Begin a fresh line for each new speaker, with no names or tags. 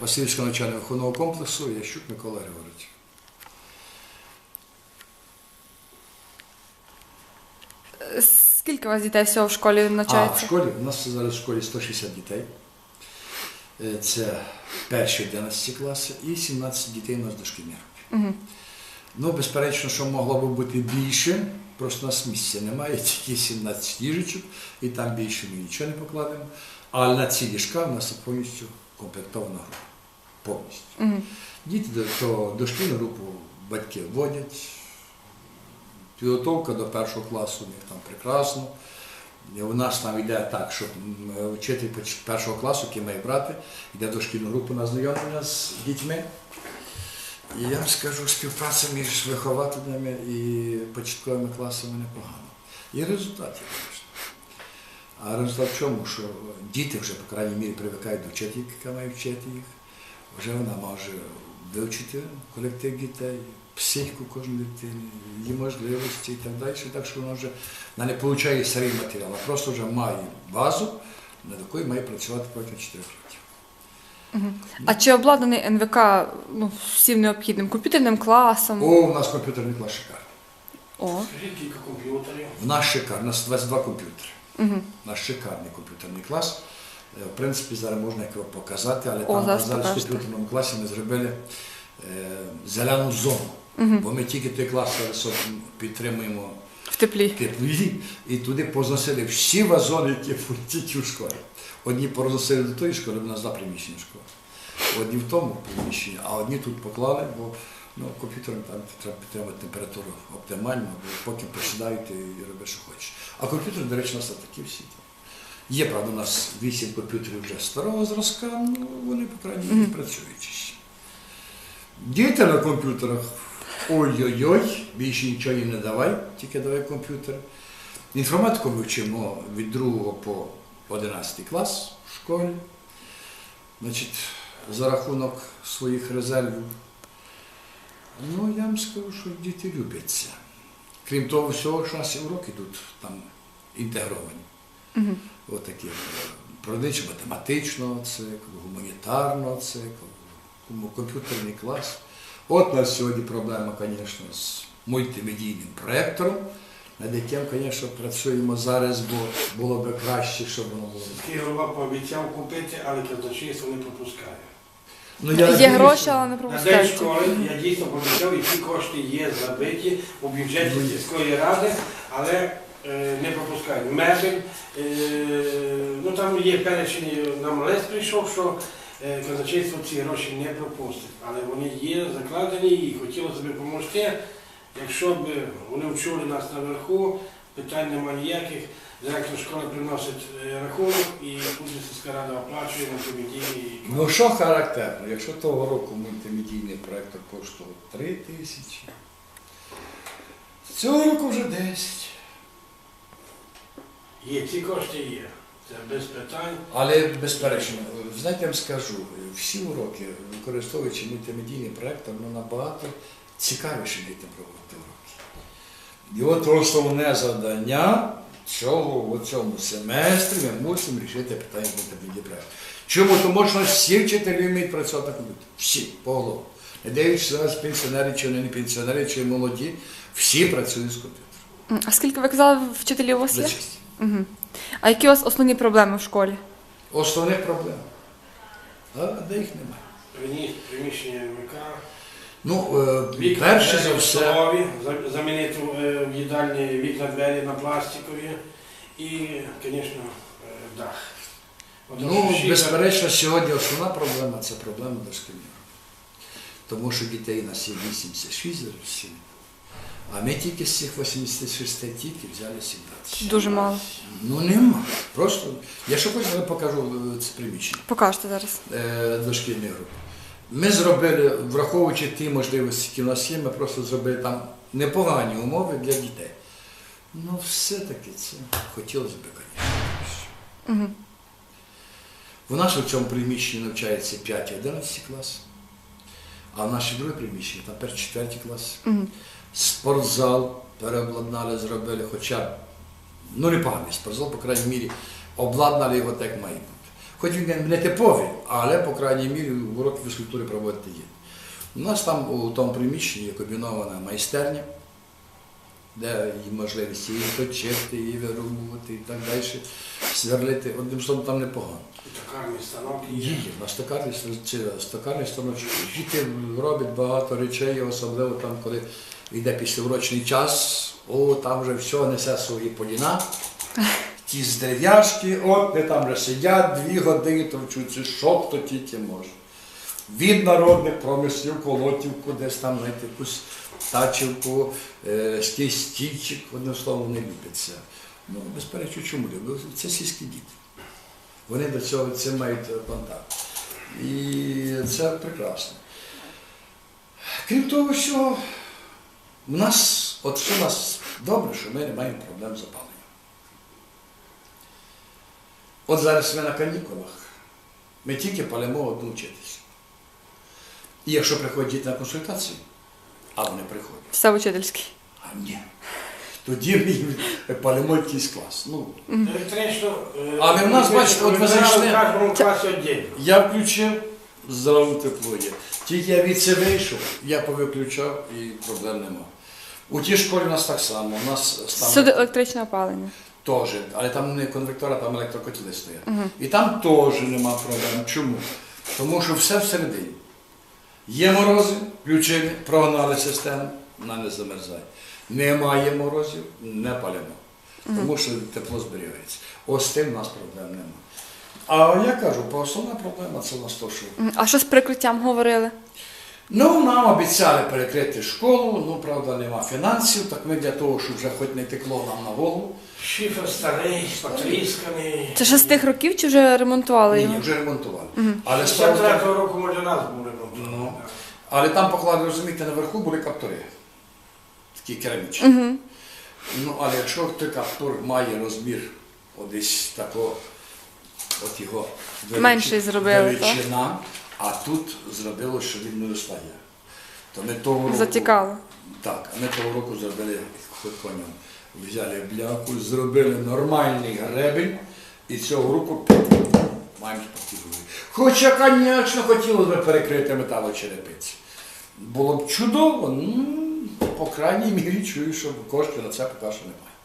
Васильівського навчально-виховного комплексу Ящук Микола Григорович.
Скільки у вас дітей всього в школі
А в
навчається?
школі у нас зараз в школі 160 дітей. Е, Це перші 11 класи і 17 дітей у нас дошкільні групи.
Угу.
Ну, безперечно, що могло би бути більше, просто у нас місця немає, тільки 17 ліжечок, і там більше ми нічого не покладемо. Але на ці ліжка у нас повністю комплектована група. Повністю.
Угу.
Діти до, дошкільну групу батьки вводять. Підготовка до першого класу у них там прекрасно. І У нас там йде так, що вчитель першого класу, який має брати, йде до шкільну групу на знайомлення з дітьми. І я вам скажу, співпраця між вихователями і початковими класами непогана. І результат є, звісно. А результат в чому? Що діти вже, по крайній мірі, привикають до вчительки, яка має вчити їх. Вже вона може вивчити колектив дітей, психіку кожної дитини, її можливості і так далі. Так що вона вже вона не отримує старий матеріал, а просто вже має базу, над якою має працювати протягом 4 років.
А чи обладнаний НВК ну, всім необхідним комп'ютерним класом?
О, у нас комп'ютерний клас шикарний.
О.
Скажіть кілька комп'ютерів.
В нас шикарний, у нас 22 комп'ютери.
Угу.
У нас шикарний комп'ютерний клас. Е, В принципі, зараз можна його показати, але
О,
там
зараз
в комп'ютерному класі ми зробили е, зелену зону. Бо ми тільки той клас підтримуємо
В теплі.
теплі, і туди позносили всі вазони, які тільки в школі. Одні порозносили до тої школи, в нас два приміщення школи. Одні в тому приміщенні, а одні тут поклали, бо ну, комп'ютером там треба підтримати температуру оптимально, бо поки посідають і робиш, що хочеш. А комп'ютери, до речі, у нас такі всі. Є, правда, у нас вісім комп'ютерів вже старого зразка, ну вони, по крайній мірі, працюючі. Діти на комп'ютерах, ой-ой-ой, більше нічого їм не давай, тільки давай комп'ютер. Інформатику ми вчимо від 2 по 11 клас в школі. Значить, за рахунок своїх резервів. Ну, я вам скажу, що діти любляться. Крім того всього, що у нас уроки тут там інтегровані.
Угу.
Отакі природничо математичного циклу, гуманітарного циклу, комп'ютерний клас. От у нас сьогодні проблема, звісно, з мультимедійним проектором, над яким, звісно, працюємо зараз, бо було б краще, щоб воно було.
Такий голова пообіцяв купити, але казначейство не пропускає.
Ну,
Є
надіюсь,
гроші, але не
На день
пропускають.
школи я дійсно пообіцяв, і ці кошти є забиті у бюджеті сільської ради, але е, не пропускають. Мебель, е, ну там є перечень, нам лист прийшов, що е, казначейство ці гроші не пропустить. Але вони є закладені і хотілося б допомогти. Якщо б вони вчули нас наверху, питань немає ніяких. Директор школи приносить е, рахунок і тут сільська рада оплачує комедії.
Ну що характерно, якщо того року мультимедійний проектор коштував 3 тисячі, цього року вже 10.
Є, ці кошти є. Це без питань.
Але безперечно, знаєте, я вам скажу, всі уроки, використовуючи мультимедійний проектор, ну, набагато цікавіше дітям проводити уроки. І от основне завдання цього в цьому семестрі ми мусимо рішити питання проектор. Чому? Тому що всі вчителі вміють працювати на комп'ютері. Всі, поголовно. Не дивлячись зараз пенсіонери, чи вони не пенсіонери, чи молоді, всі працюють з комп'ютером.
А скільки ви казали, вчителів у вас
За
є?
честь.
Угу. А які у вас основні проблеми в школі?
Основних проблем. А де їх немає?
Приміщення МК.
Ну, е,
Вікна
перше за все.
столові, за- замінити е, в їдальні вікна двері на пластикові і, звісно, е, дах. От
Ну,
ще-
безперечно, сьогодні основна проблема це проблема дошкільної групи. Тому що дітей у нас є 86 зараз всі. А ми тільки з цих 86 тільки взяли 17.
Дуже мало.
Ну нема. Просто. Я що хочу, я покажу е, це приміщення
Покажете зараз.
е, дошкільної групи. Ми зробили, враховуючи ті можливості, які в нас є, ми просто зробили там непогані умови для дітей. Ну, все-таки це хотілося б, звісно.
Угу.
У нас у цьому приміщенні навчається 5-11 клас, а в нашій друге приміщенні там 4 класи.
Угу.
Спортзал переобладнали, зробили, хоча ну непоганий спортзал, по крайній мірі, обладнали його так має бути. Хоч він не типовий, але, по крайній мірі, уроки фізкультури проводити є. У нас там у тому приміщенні є комбінована майстерня, де є можливість її точити, її вирубувати і так далі, сверлити. Одним словом, там непогано.
Токарні станок
Є,
є.
на стакарний, чи станочок. Діти роблять багато речей, особливо там, коли йде післяурочний час, о, там вже все несе свої поліна. Ті з дерев'яшки, от вони там вже сидять, дві години товчуться, що хто тільки може. Від народних промислів, колотівку, десь там знайти якусь тачівку, е, стій стільчик, одним словом, не люблять це. Ну, безперечно, чому люблять? Це сільські діти. Вони до цього це мають контакт. І це прекрасно. Крім того, що в нас, от що у нас добре, що ми не маємо проблем з опаленням. От зараз ми на канікулах, ми тільки палимо одну вчитися. І якщо приходять діти на консультацію, а вони приходять,
Все учительський.
а ні. Тоді ми їм палимо якийсь клас. Ну,
е,
Але в нас, бачите, от ви зайшли. Я включив, зразу тепло є. Тільки я від себе вийшов, я повиключав і проблем нема. У тій школі у нас так само. У нас
Всюди
там
електричне опалення.
Теж, але там не конвектора, там електрокотіли стоять. І там теж нема проблем. Чому? Тому що все всередині. Є морози, включили, прогнали систему, вона не замерзає. Немає морозів, не палимо. Тому що тепло зберігається. Ось з тим у нас проблем нема. А я кажу, основна проблема це у нас то, що
А що з прикриттям говорили?
Ну, нам обіцяли перекрити школу, ну, правда, нема фінансів, так ми для того, щоб вже хоч не текло нам на голову.
Шифер старий, потрісканий.
Це ще з тих років чи вже ремонтували
Ні,
його?
вже ремонтували. Але, справа в
53
тому-
року може раз був ремонт.
Ну. але там поклади, розумієте, наверху були каптори. Такі керамічні.
Угу.
Ну, але якщо той каптур має розмір десь такого, от його
Менший зробили, так?
величина, а тут зробило, що він не достає. То ми того року,
Затікало.
Так, а ми того року зробили конем. Взяли бляху, зробили нормальний гребень і цього року маємо спортивний. Хоча, звісно, хотілося б перекрити металочерепиці. Було б чудово, ну, по крайній мірі чую, що коштів на це поки що немає.